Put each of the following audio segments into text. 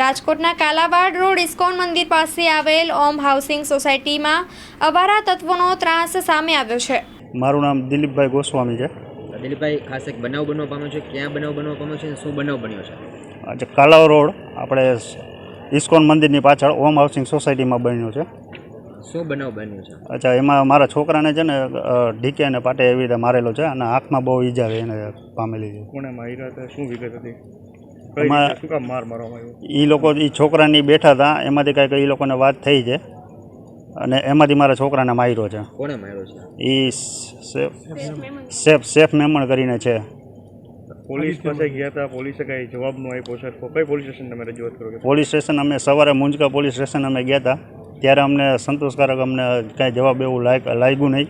રાજકોટના Kalavad road ISKCON મંદિર પાસે આવેલ ઓમ હાઉસિંગ સોસાયટીમાં અવારા તત્વોનો ત્રાસ સામે આવ્યો છે. મારું નામ દિલીપભાઈ ગોસ્વામી છે. દિલીપભાઈ ખાસ એક બનાવ બનવા પામ્યો છે? ક્યાં બનાવ બનવા પામ્યો છે શું બનાવ બન્યો છે? આજે કાલાવ રોડ આપણે ઇસ્કોન મંદિરની પાછળ ઓમ હાઉસિંગ સોસાયટીમાં બન્યો છે. શું બનાવ બન્યો છે? અચ્છા એમાં મારા છોકરાને છે ને ઢીકે અને પાટે એવી રીતે મારેલો છે અને આંખમાં બહુ ઈજા એને પામેલી છે. કોણે માર્યા હતા? શું વિગત હતી? એમાં- શું કામ માર મારવામાં આવ્યો? એ લોકો એ છોકરાની બેઠા હતા એમાંથી કાંઈક એ લોકોને વાત થઈ છે. અને એમાંથી મારા છોકરાને માર્યો છે. કોણે માર્યો છે? એ સેફ સેફ સેફ મેમણ કરીને છે. પોલીસ પાસે ગયા હતા પોલીસે કઈ જવાબ નો આપ્યો છે? કઈ પોલીસ સ્ટેશન તમે રજૂઆત કરો પોલીસ સ્ટેશન અમે સવારે મુંજકા પોલીસ સ્ટેશન અમે ગયા હતા. ત્યારે અમને સંતોષકારક અમને કાંઈ જવાબ એવું લાગ લાગ્યું નહીં.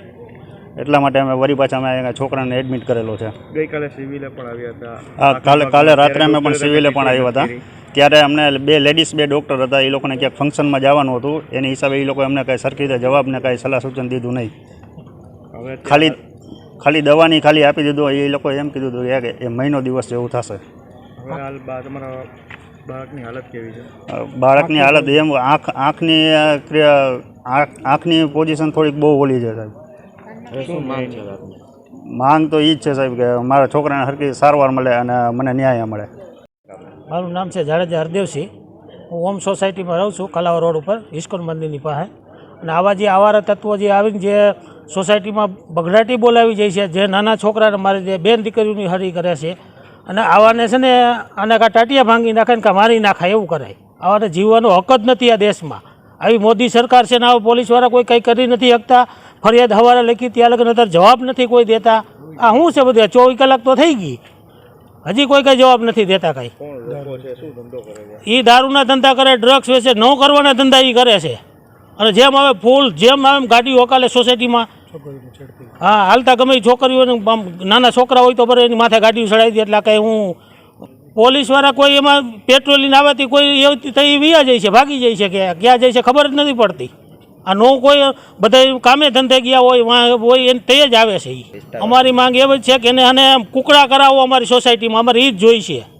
એટલા માટે અમે વરી પાછા અમે છોકરાને એડમિટ કરેલો છે. ગઈકાલે સિવિલે પણ આવ્યા હતા. હા કાલે કાલે રાત્રે અમે પણ સિવિલે પણ આવ્યા હતા. ત્યારે અમને બે લેડીઝ બે ડૉક્ટર હતા એ લોકોને ક્યાંક ફંક્શનમાં જવાનું હતું. એની હિસાબે એ લોકો અમને કાંઈ સરખી રીતે જવાબ ને કાંઈ સલાહ સૂચન દીધું નહીં. ખાલી ખાલી દવાની ખાલી આપી દીધું એ લોકોએ એમ કીધું હતું કે એ મહિનો દિવસ જેવું થશે. હવે હાલ તમારા બાળકની હાલત કેવી છે? બાળકની હાલત એમ આંખ આંખની આંખની પોઝિશન થોડીક બહુ ઓલી છે સાહેબ. માંગ છે હવે આપની? માંગ તો એ જ છે સાહેબ કે મારા છોકરાને હરકી સારવાર મળે અને મને ન્યાય મળે. મારું નામ છે જાડેજા હરદેવસિંહ. હું ઓમ સોસાયટીમાં રહું છું કલાવા રોડ ઉપર ઇસ્કોન મંદિરની પાસે. અને આવા જે આવારા તત્વો જે આવીને જે સોસાયટીમાં બગડાટી બોલાવી જાય છે જે નાના છોકરાને મારી જે બેન દીકરીઓની હરી કરે છે અને આવાને છે ને આને કાં ટાટિયા ભાંગી નાખે ને કાં મારી નાખાય એવું કરાય. આવાને જીવવાનો હક જ નથી આ દેશમાં. આવી મોદી સરકાર છે ને આવા પોલીસવાળા કોઈ કંઈ કરી નથી શકતા. ફરિયાદ હવારે લખી ત્યાં લગન અત્યારે જવાબ નથી કોઈ દેતા. આ શું છે બધું? ચોવીસ કલાક તો થઈ ગઈ. હજી કોઈ કઈ જવાબ નથી દેતા કાંઈ. કોણ લોકો છે? શું ધંધો કરે છે? એ દારૂના ધંધા કરે ડ્રગ્સ વેચે ન કરવાના ધંધા એ કરે છે. અને જેમ આવે ફૂલ જેમ આવે ગાડી વકાલે સોસાયટીમાં હા હાલતા ગમે એ છોકરીઓને આમ નાના છોકરા હોય તો બરાબર એની માથે ગાડીઓ ચડાવી દે એટલે કંઈ હું પોલીસવાળા કોઈ એમાં પેટ્રોલિંગ આવેથી કોઈ એવું થઈ વ્યા જાય છે ભાગી જાય છે કે ક્યાં જાય છે ખબર જ નથી પડતી. આ નો કોઈ બધા કામે ધંધે ગયા હોય, વાં હોય, એને તે જ આવે છે એ અમારી માંગ એવી છે કે એને અને કુકડા કરાવો અમારી સોસાયટીમાં અમારે એ જ જોઈ છે